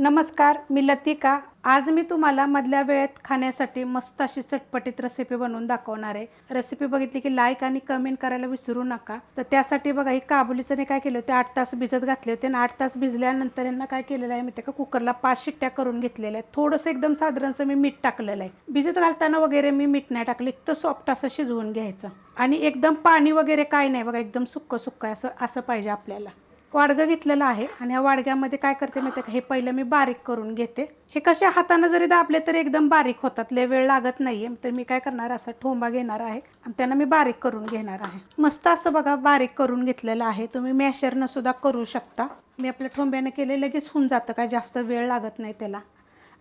नमस्कार मी लतिका. आज मी तुम्हाला मधल्या वेळेत खाण्यासाठी मस्त अशी चटपटीत रेसिपी बनवून दाखवणार आहे. रेसिपी बघितली की लाईक आणि कमेंट करायला विसरू नका. तर त्यासाठी बघा ही काबुलीचं नाही काय केलं होते? आठ तास भिजत घातले होते आणि आठ तास भिजल्यानंतर यांना काय केलेलं आहे माहिती का? कुकरला पाच शिट्ट्या करून घेतलेल्या आहेत. थोडंसं एकदम साधारणसं मी मीठ टाकलेलं आहे. भिजत घालताना वगैरे मी मीठ नाही टाकलं. इतकं सॉफ्ट असं शिजवून घ्यायचं. आणि एकदम पाणी वगैरे काय नाही बघा एकदम सुक्क सुक्क असं असं पाहिजे आपल्याला. वाडगं घेतलेलं आहे आणि ह्या वाडग्यामध्ये काय करते माहिती का? हे पहिलं मी बारीक करून घेते. हे कसे हातानं जरी दाबले तरी एकदम बारीक होतात. लय वेळ लागत नाही आहे तर मी काय करणार असं ठोंबा घेणार आहे आणि त्यांना मी बारीक करून घेणार आहे. मस्त असं बघा बारीक करून घेतलेलं आहे. तुम्ही मॅशरनं सुद्धा करू शकता. मी आपल्या ठोंब्यानं केले लगेच होऊन जातं काय? जास्त वेळ लागत नाही त्याला.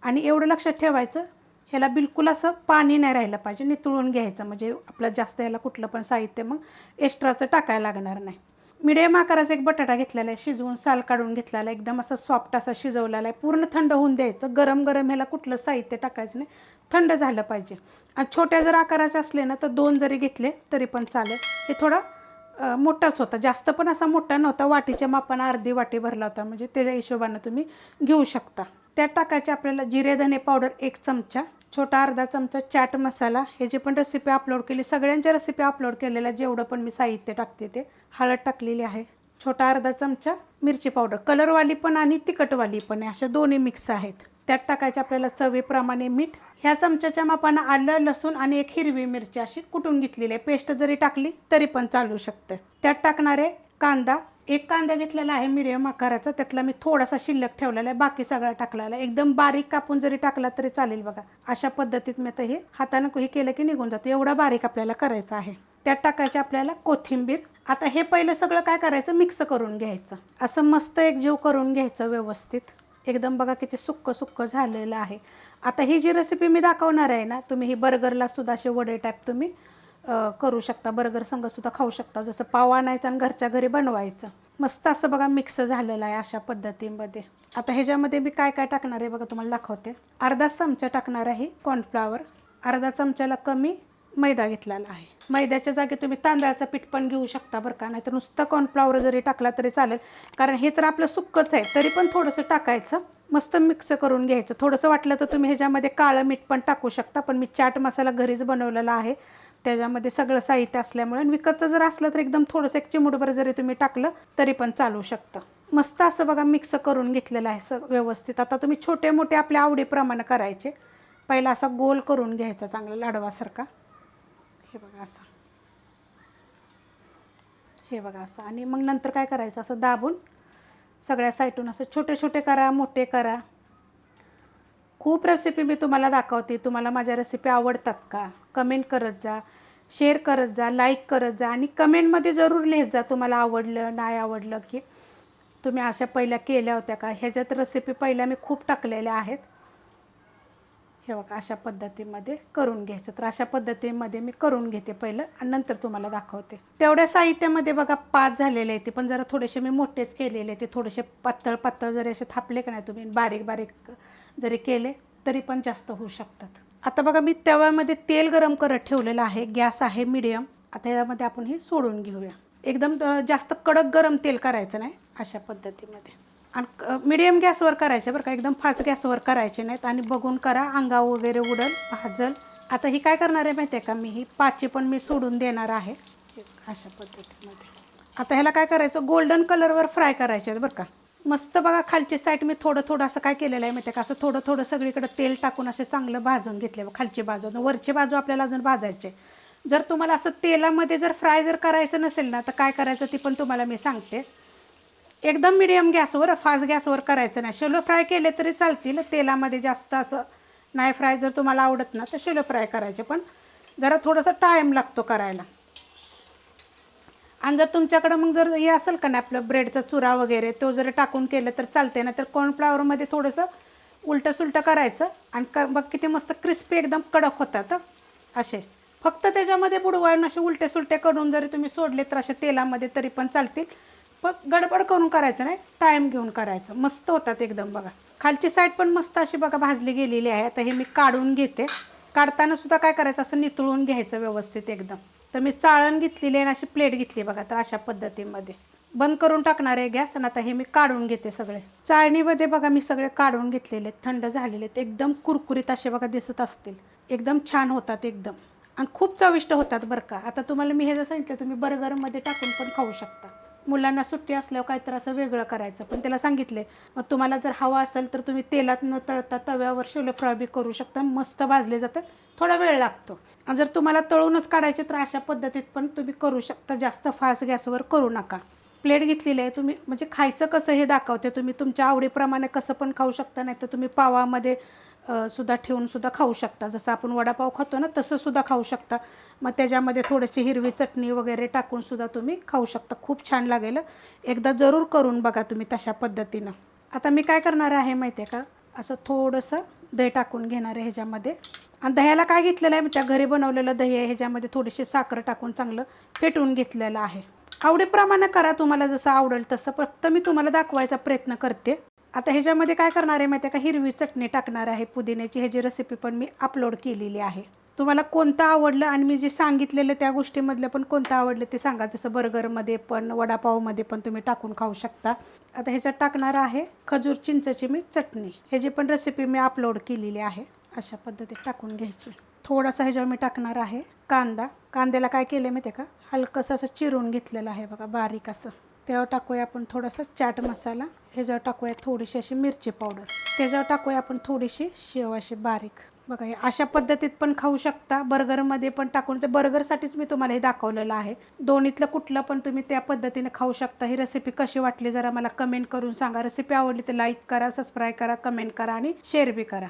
आणि एवढं लक्षात ठेवायचं ह्याला बिलकुल असं पाणी नाही राहिलं पाहिजे. नितळून घ्यायचं. म्हणजे आपलं जास्त याला कुठलं पण साहित्य मग एक्स्ट्राचं टाकायला लागणार नाही. मिडियम आकाराचा एक बटाटा घेतलेला आहे शिजवून साल काढून घेतलेला आहे एकदम असं सॉफ्ट असा शिजवलेला आहे. पूर्ण थंड होऊन द्यायचं. गरम गरम ह्याला कुठलं साहित्य टाकायचं नाही. थंड झालं पाहिजे. आणि छोट्या जर आकाराचे असले ना तर दोन जरी घेतले तरी पण चालेल. हे थोडं मोठाच होता. जास्त पण असा मोठा नव्हता. वाटीच्या मापानं अर्धी वाटी भरला होता. म्हणजे त्याच्या हिशोबानं तुम्ही घेऊ शकता. त्यात टाकायचे आपल्याला जिरे धने पावडर एक चमचा. छोटा अर्धा चमचा चाट मसाला हे जे पण रेसिपी अपलोड केली सगळ्यांच्या रेसिपी अपलोड केलेल्या जेवढं पण मी साहित्य टाकते ते हळद टाकलेली आहे. छोटा अर्धा चमचा मिरची पावडर कलरवाली पण आणि तिखटवाली पण आहे अशा दोन्ही मिक्स आहेत. त्यात टाकायचे आपल्याला चवीप्रमाणे मीठ. ह्या चमच्याच्या मापानं आलं लसूण आणि एक हिरवी मिरची अशी कुटून घेतलेली आहे. पेस्ट जरी टाकली तरी पण चालू शकतं. त्यात टाकणारे कांदा एक कांदा घेतलेला आहे मिडियम आकाराचा त्यातला मी थोडासा शिल्लक ठेवलेला आहे बाकी सगळा टाकलेला आहे. एकदम बारीक कापून जरी टाकला तरी चालेल बघा. अशा पद्धतीत मी आता हे हातानं हे केलं की निघून जातं. एवढा बारीक आपल्याला करायचं आहे. त्यात टाकायचे आपल्याला कोथिंबीर. आता हे पहिलं सगळं काय करायचं? मिक्स करून घ्यायचं. असं मस्त एक जीव करून घ्यायचं व्यवस्थित. एकदम बघा किती सुक्क सुक्क झालेलं आहे. आता ही जी रेसिपी मी दाखवणार आहे ना तुम्ही ही बर्गरला सुद्धा असे वडे टाईप तुम्ही करू शकता बर्गर संगसुद्धा खाऊ शकता जसं पाव आणायचं आणि घरच्या घरी बनवायचं. मस्त असं बघा मिक्स झालेलं आहे अशा पद्धतीमध्ये. आता ह्याच्यामध्ये मी काय काय टाकणार आहे बघा तुम्हाला दाखवते. अर्धा चमचा टाकणार आहे कॉर्नफ्लावर अर्धा चमच्याला कमी मैदा घेतलेला आहे. मैद्याच्या जागी तुम्ही तांदळाचं पीठ पण घेऊ शकता बरं का नाहीतर नुसतं कॉर्नफ्लावर जरी टाकला तरी चालेल. कारण हे तर आपलं सुक्कच आहे तरी पण थोडंसं टाकायचं. मस्त मिक्स करून घ्यायचं. थोडंसं वाटलं तर तुम्ही ह्याच्यामध्ये काळं मीठ पण टाकू शकता पण मी चाट मसाला घरीच बनवलेला आहे. त्याच्यामध्ये सगळं साहित्य असल्यामुळे आणि विकतचं जर असलं तर एकदम थोडंसं एक चिमुटभर जरी तुम्ही टाकलं तरी पण चालू शकतं. मस्त असं बघा मिक्स करून घेतलेलं आहे सर व्यवस्थित. आता तुम्ही छोटे मोठे आपल्या आवडीप्रमाणे करायचे. पहिला असा गोल करून घ्यायचा चांगला लाडवासारखा. हे बघा असं. हे बघा असं. आणि मग नंतर काय करायचं? असं दाबून सगळ्या साईटून असं छोटे छोटे करा मोठे करा. खूप रेसिपी मी तुम्हाला दाखवते. तुम्हाला माझ्या रेसिपी आवडतात का? कमेंट करत जा. शेअर करत जा लाईक करत जा आणि कमेंटमध्ये जरूर लिहित जा तुम्हाला आवडलं नाही आवडलं की. तुम्ही अशा पहिल्या केल्या होत्या का? ह्याच्यात रेसिपी पहिल्या मी खूप टाकलेल्या आहेत. हे बघा अशा पद्धतीमध्ये करून घ्यायचं. तर अशा पद्धतीमध्ये मी करून घेते पहिलं आणि नंतर तुम्हाला दाखवते. तेवढ्या साहित्यामध्ये बघा पाच झालेले आहेत ते पण जरा थोडेसे मी मोठेच केलेले ते थोडेसे पातळ पातळ जरी असे थापले का नाही तुम्ही बारीक बारीक जरी केले तरी पण जास्त होऊ शकतात. आता बघा मी तव्यामध्ये तेल गरम करत ठेवलेलं आहे. गॅस आहे मिडियम आता यामध्ये आपण हे सोडून घेऊया. एकदम जास्त कडक गरम तेल करायचं नाही अशा पद्धतीमध्ये. आणि मिडियम गॅसवर करायचे बरं का. एकदम फास्ट गॅसवर करायचे नाहीत. आणि बघून करा अंगा वगैरे उडल भाजल. आता ही काय करणार आहे माहिती आहे का? मी ही पाची पण मी सोडून देणार आहे. अशा पद्धतीमध्ये. आता ह्याला काय करायचं? गोल्डन कलरवर फ्राय करायचे आहेत बरं का. मस्त बघा खालची साईड मी थोडं थोडं असं काय केलेलं आहे माहिती आहे का? असं थोडं थोडं सगळीकडे तेल टाकून असे चांगलं भाजून घेतले खालची बाजू. आणि वरची बाजू आपल्याला अजून भाजायचे जर तुम्हाला असं तेलामध्ये जर फ्राय जर करायचं नसेल ना तर काय करायचं ती पण तुम्हाला मी सांगते. एकदम मिडियम गॅसवर फास्ट गॅसवर करायचं नाही. शेलो फ्राय केले तरी चालतील. तेलामध्ये जास्त असं नाही फ्राय जर तुम्हाला आवडत ना तर शेलो फ्राय करायचे. पण जरा थोडंसं टाईम लागतो करायला. आणि जर तुमच्याकडं मग जर हे असेल का नाही आपलं ब्रेडचा चुरा वगैरे तो जर टाकून केलं तर चालते ना तर कॉर्नफ्लावरमध्ये थोडंसं उलटं सुलटं करायचं आणि क बघ किती मस्त क्रिस्पी एकदम कडक होतात असे. फक्त त्याच्यामध्ये बुडवायला असे उलटे सुलटे करून जरी तुम्ही सोडले तर असे तेलामध्ये तरी पण चालतील. पण गडबड करून करायचं नाही टाईम घेऊन करायचं. मस्त होतात एकदम बघा. खालची साईड पण मस्त अशी बघा भाजली गेलेली आहे. आता हे मी काढून घेते. काढताना सुद्धा काय करायचं असं नितळून घ्यायचं व्यवस्थित एकदम. तर मी चाळण घेतलेली आहे आणि अशी प्लेट घेतली बघा तर अशा पद्धतीमध्ये. बंद करून टाकणार आहे गॅस आणि आता हे मी काढून घेते सगळे. चाळणीमध्ये बघा मी सगळे काढून घेतलेले आहेत. थंड झालेले आहेत. एकदम कुरकुरीत असे बघा दिसत असतील. एकदम छान होतात एकदम. आणि खूप चविष्ट होतात बरं का. आता तुम्हाला मी हे जर सांगितलं तुम्ही बर्गरमध्ये टाकून पण खाऊ शकता. मुलांना सुट्टी असल्यावर काहीतरी असं वेगळं करायचं. पण त्याला सांगितले मग तुम्हाला जर हवा असेल तर तुम्ही तेलात न तळता तव्यावर शिवले फ्राय बी करू शकता. मस्त भाजले जातात. थोडा वेळ लागतो. आणि जर तुम्हाला तळूनच काढायचे तर अशा पद्धतीत पण तुम्ही करू शकता. जास्त फास्ट गॅसवर करू नका. प्लेट घेतलेली आहे. तुम्ही म्हणजे खायचं कसं हे दाखवते. तुम्ही तुमच्या आवडीप्रमाणे कसं पण खाऊ शकता. नाही तर तुम्ही पावामध्ये सुद्धा ठेवून सुद्धा खाऊ शकता. जसं आपण वडापाव खातो ना तसं सुद्धा खाऊ शकता. मग त्याच्यामध्ये थोडीशी हिरवी चटणी वगैरे टाकून सुद्धा तुम्ही खाऊ शकता. खूप छान लागेल. एकदा जरूर करून बघा तुम्ही तशा पद्धतीनं. आता मी काय करणार आहे माहिती आहे का? असं थोडंसं दही टाकून घेणार आहे ह्याच्यामध्ये. आणि दह्याला काय घेतलेलं आहे? त्या घरी बनवलेलं दही आहे. ह्याच्यामध्ये थोडीशी साखर टाकून चांगलं फेटून घेतलेलं आहे. आवडीप्रमाणे करा तुम्हाला जसं आवडेल तसं. फक्त मी तुम्हाला दाखवायचा प्रयत्न करते. आता ह्याच्यामध्ये काय करणार आहे माहिती आहे का? हिरवी चटणी टाकणार आहे पुदिन्याची. ह्याची रेसिपी पण मी अपलोड केलेली आहे. तुम्हाला कोणतं आवडलं आणि मी जे सांगितलेलं त्या गोष्टीमधलं पण कोणतं आवडलं ते सांगा. जसं बर्गरमध्ये पण वडापावमध्ये पण तुम्ही टाकून खाऊ शकता. आता ह्याच्यात टाकणार आहे खजूर चिंचची मी चटणी. ह्याची पण रेसिपी मी अपलोड केलेली आहे. अशा पद्धतीत टाकून घ्यायची. थोडासा ह्याच्यावर मी टाकणार आहे कांदा. कांद्याला काय केलं माहिती आहे का? हलकंसं असं चिरून घेतलेलं आहे बघा बारीक असं. त्यावर टाकूया आपण थोडासा चाट मसाला. ह्याच्यावर टाकूया थोडीशी अशी मिरची पावडर. त्याच्यावर टाकूया आपण थोडीशी शेव अशी बारीक. बघा हे अशा पद्धतीत पण खाऊ शकता. बर्गरमध्ये पण टाकून ते बर्गरसाठीच मी तुम्हाला हे दाखवलेलं आहे. दोन्हीतलं कुठलं पण तुम्ही त्या पद्धतीने खाऊ शकता. ही रेसिपी कशी वाटली जरा मला कमेंट करून सांगा. रेसिपी आवडली तर लाईक करा सबस्क्राईब करा कमेंट करा आणि शेअर बी करा.